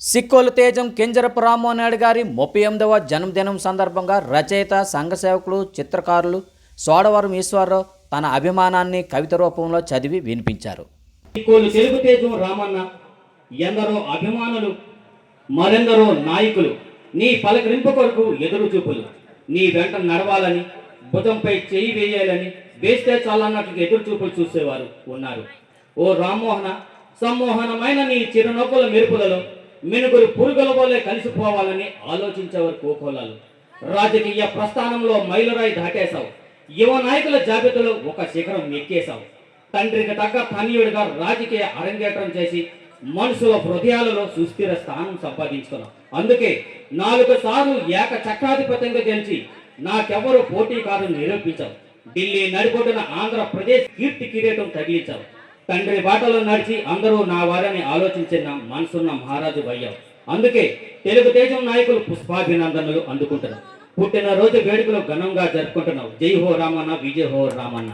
సిక్కోలు తేజం కింజరపు రామ్మోహన్ నాయుడు గారి ముప్పై ఎనిమిదవ జన్మదినం సందర్భంగా రచయిత సంఘసేవకులు చిత్రకారులు సోడవరం ఈశ్వరరావు తన అభిమానాన్ని కవిత రూపంలో చదివి వినిపించారు. సిక్కోలు తెలుగు తేజం రామన్న ఎందరో అభిమానులు మరెందరో నాయకులు నీ పలకరింపు కొరకు ఎదురు చూపులు. నీ వెంట నడవాలని భుజంపై చేయి వేయాలని వేస్తే చాలన్నట్లు ఎదురు చూపులు చూసేవారు ఉన్నారు. ఓ రామ్మోహన సమ్మోహనమైన నీ చిరునవ్వుల మెరుపులలో మినుగురు పురుగుల వల్లే కలిసిపోవాలని ఆలోచించేవారు కోకోలాలు. రాజకీయ ప్రస్థానంలో మైలురాయి దాటేశావు. యువ నాయకుల జాబితాలో ఒక శిఖరం ఎక్కేశావు. తండ్రికి తగ్గ తనయుడిగా రాజకీయ అరంగేట్రం చేసి మనుషుల హృదయాలలో సుస్థిర స్థానం సంపాదించుకున్నాం అందుకే నాలుగు సార్లు ఏక చక్రాధిపత్యంగా గెలిచి నాకెవ్వరూ పోటీ కాదని నిరూపించావు. ఢిల్లీ నడిపొడ్డున ఆంధ్రప్రదేశ్ కీర్తి కిరీటం తగిలించావు. తండ్రి బాటలో నడిచి అందరూ నా వారని ఆలోచించిన మనసున్న మహారాజు అయ్యావు అందుకే తెలుగుదేశం నాయకులు పుష్పాభినందనలు అందుకుంటున్నారు. పుట్టినరోజు వేడుకలు ఘనంగా జరుపుకుంటున్నావు. జై హో రామన్న విజయ హో రామన్న.